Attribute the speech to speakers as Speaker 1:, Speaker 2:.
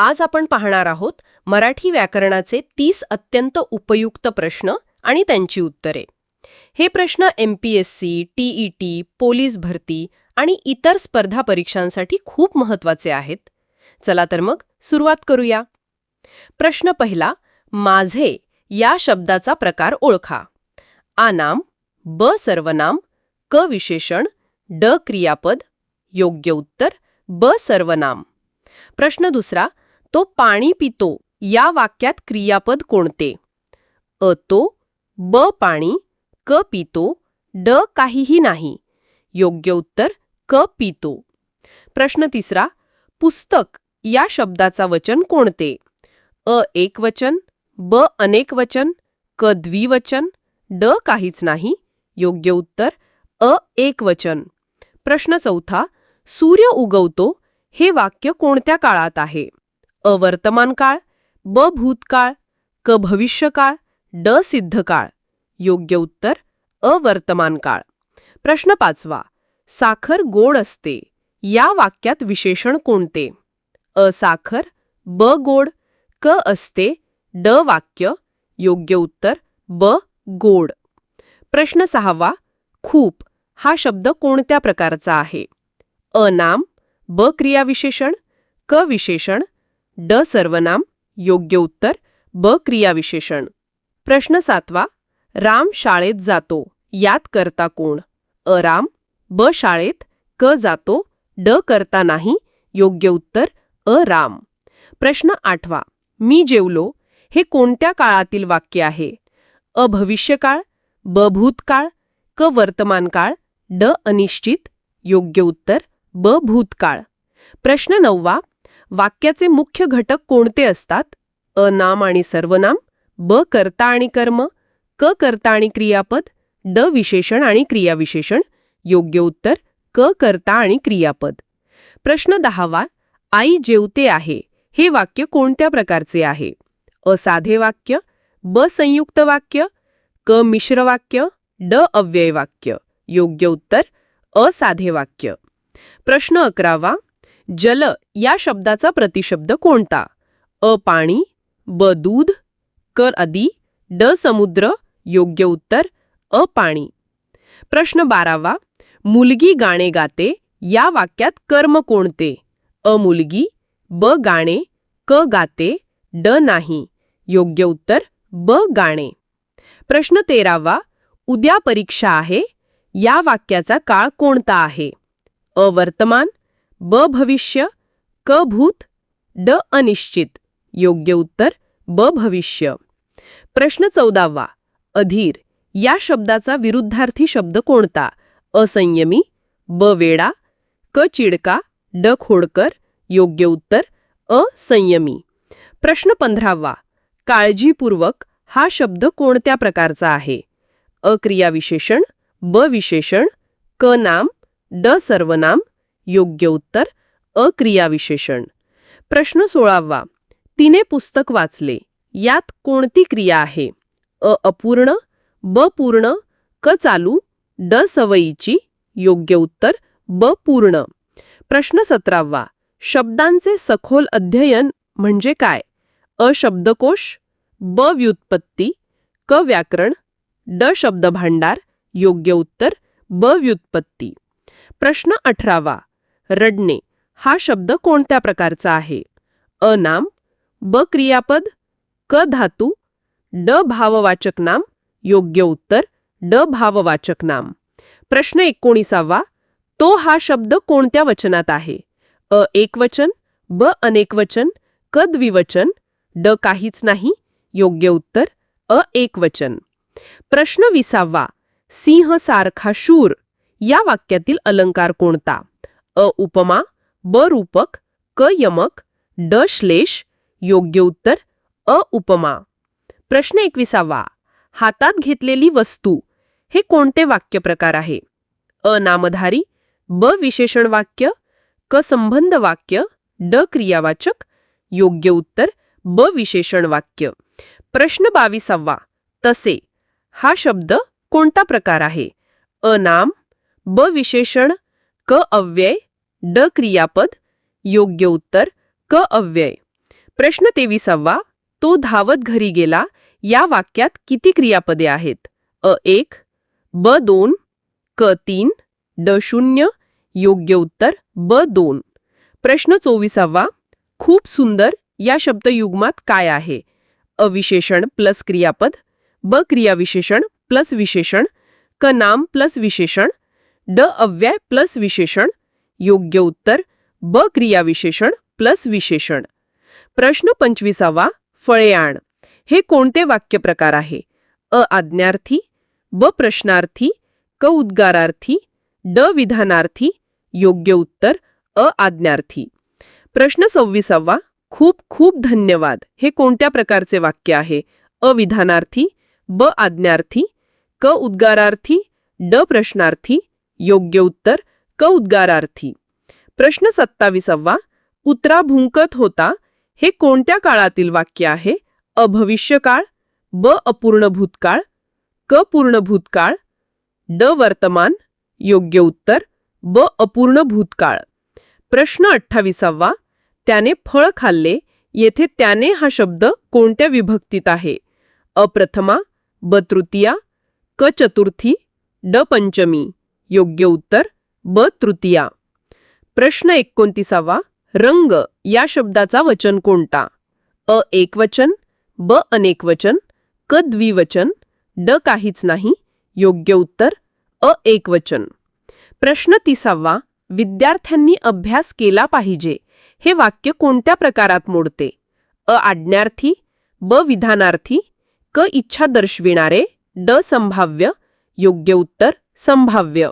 Speaker 1: आज आपण पाहणार आहोत मराठी व्याकरणाचे तीस अत्यंत उपयुक्त प्रश्न आणि त्यांची उत्तरे. हे प्रश्न M P S C TET police भरती आणि इतर स्पर्धा परीक्षांसाठी खूप महत्त्वाचे आहेत. चला तर मग सुरुवात करूया. प्रश्न पहिला माझे या शब्दाचा प्रकार ओळखा. आ नाम ब सर्वनाम क विशेषण ड क्रियापद योग्य उत्तर ब सर्वनाम. प्रश्न दुसरा तो पाणी पितो या वाक्यात क्रियापद कोणते? अ तो ब पाणी क पितो ड काहीही नाही. योग्य उत्तर क पितो. प्रश्न तिसरा पुस्तक या शब्दाचा वचन कोणते? अ एक वचन ब अनेक वचन क द्विवचन ड काहीच नाही. योग्य उत्तर अ एक वचन. प्रश्न चौथा सूर्य उगवतो हे वाक्य कोणत्या काळात आहे? अ वर्तमान काळ ब भूतकाळ क भविष्यकाळ ड सिद्धकाळ. योग्य उत्तर अ वर्तमान काळ. प्रश्न पाचवा. साखर गोड असते. या वाक्यात विशेषण कोणते? अ साखर ब गोड क असते ड वाक्य. योग्य उत्तर ब गोड. प्रश्न सहावा. खूप हा शब्द कोणत्या प्रकारचा आहे? अ नाम ब क्रियाविशेषण क विशेषण ड सर्वनाम योग्य उत्तर ब क्रियाविशेषण. प्रश्न सातवा राम शाळेत जातो यात करता कोण? अ राम ब शाळेत क जातो ड करता नाही योग्य उत्तर अ राम. प्रश्न आठवा मी जेवलो हे कोणत्या काळातील वाक्य आहे? अ भविष्यकाळ ब भूतकाळ क वर्तमान काळ ड अनिश्चित योग्य उत्तर ब भूतकाळ. प्रश्न नववा वाक्याचे मुख्य घटक कोणते असतात? अ नाम आणि सर्वनाम ब कर्ता आणि कर्म क कर्ता आणि क्रियापद ड विशेषण आणि क्रियाविशेषण योग्य उत्तर क कर्ता आणि क्रियापद. प्रश्न दहावा आई जेवते आहे हे वाक्य कोणत्या प्रकारचे आहे? असाधे वाक्य ब संयुक्त वाक्य क मिश्र वाक्य ड अव्यय वाक्य योग्य उत्तर असाधे वाक्य. प्रश्न अकरावा जल या शब्दाचा प्रतिशब्द कोणता? अ पाणी ब दूध क अदी ड समुद्र योग्य उत्तर अ पाणी. प्रश्न बारावा मुलगी गाणे गाते या वाक्यात कर्म कोणते? अ मुलगी ब गाणे क गाते ड नाही योग्य उत्तर ब गाणे. प्रश्न तेरावा उद्या परीक्षा आहे या वाक्याचा काळ कोणता आहे? अ वर्तमान ब भविष्य क भूत ड अनिश्चित. योग्य उत्तर ब भविष्य. प्रश्न चौदावा. अधीर. या शब्दाचा विरुद्धार्थी शब्द कोणता? असंयमी ब वेडा क चिडका ड खोडकर. योग्य उत्तर असंयमी प्रश्न पंधरावा. काळजीपूर्वक हा शब्द कोणत्या प्रकारचा आहे? अक्रियाविशेषण ब विशेषण क नाम ड सर्वनाम योग्य उत्तर अक्रियाविशेषण. प्रश्न सोळावा. तिने पुस्तक वाचले. यात कोणती क्रिया आहे? अ. अपूर्ण ब. पूर्ण क. चालू ड. सवयीची योग्य उत्तर ब. पूर्ण. प्रश्न सतरावा. शब्दांचे सखोल अध्ययन म्हणजे काय? अ. शब्दकोश ब. व्युत्पत्ती क. व्याकरण ड. शब्दभांडार योग्य उत्तर ब. व्युत्पत्ती. प्रश्न अठरावा. रडणे हा शब्द कोणत्या प्रकारचा आहे? अ नाम ब क्रियापद क धातू ड भाववाचक नाम योग्य उत्तर ड भाववाचक नाम. प्रश्न एकोणीसावा तो हा शब्द कोणत्या वचनात आहे? अ एकवचन ब अनेकवचन क द्विवचन ड काहीच नाही योग्य उत्तर अ एकवचन प्रश्न विसावा सिंह सारखा शूर या वाक्यातील अलंकार कोणता? अ उपमा ब रूपक क यमक ड श्लेष योग्य उत्तर अ उपमा प्रश्न एकविसावा. हातात घेतलेली वस्तू, हे कोणते वाक्य प्रकार आहे? अ नामधारी ब विशेषण वाक्य क संबंध वाक्य ड क्रियावाचक योग्य उत्तर ब विशेषण वाक्य. प्रश्न बावीसावा. तसे, हा शब्द कोणता प्रकार आहे? अ नाम ब विशेषण क अव्यय ड क्रियापद योग्य उत्तर क अव्यय. प्रश्न तेविसावा तो धावत घरी गेला या वाक्यात किती क्रियापदे आहेत? अ एक ब दोन क तीन ड शून्य योग्य उत्तर ब दोन. प्रश्न चोवीसावा खूप सुंदर या शब्दयुग्मात काय आहे? अविशेषण प्लस क्रियापद ब क्रियाविशेषण प्लस विशेषण क नाम प्लस विशेषण ड अव्यय प्लस विशेषण योग्य उत्तर ब क्रियाविशेषण प्लस विशेषण प्रश्न पंचवीसावा फळेआण हे कोणते वाक्यप्रकार आहे अ आज्ञार्थी ब प्रश्नार्थी क उद्गारार्थी ड विधानार्थी योग्य उत्तर अ आज्ञार्थी प्रश्न सव्वीसावा खूप खूप धन्यवाद हे कोणत्या प्रकारचे वाक्य आहे अविधानार्थी ब आज्ञार्थी क उद्गारार्थी ड प्रश्नार्थी योग्य उत्तर क उद्गारार्थी प्रश्न सत्ताविसावा उतरा भुंकत होता हे कोणत्या काळातील वाक्य आहे? अभविष्यकाळ ब अपूर्ण भूतकाळ क पूर्ण भूतकाळ ड वर्तमान योग्य उत्तर ब अपूर्ण भूतकाळ प्रश्न अठ्ठावीसावा त्याने फळ खाल्ले येथे त्याने हा शब्द कोणत्या विभक्तीत आहे? अप्रथमा ब तृतीया क चतुर्थी ड पंचमी योग्य उत्तर ब तृतीया. प्रश्न एकोणतीसावा. रंग या शब्दाचा वचन कोणता? अ एकवचन ब अनेकवचन क द्विवचन ड काहीच नाही योग्य उत्तर अ एकवचन. प्रश्न तिसावा. विद्यार्थ्यांनी अभ्यास केला पाहिजे. हे वाक्य कोणत्या प्रकारात मोडते? अ आज्ञार्थी ब विधानार्थी क इच्छा दर्शविणारे ड संभाव्य योग्य उत्तर संभाव्य.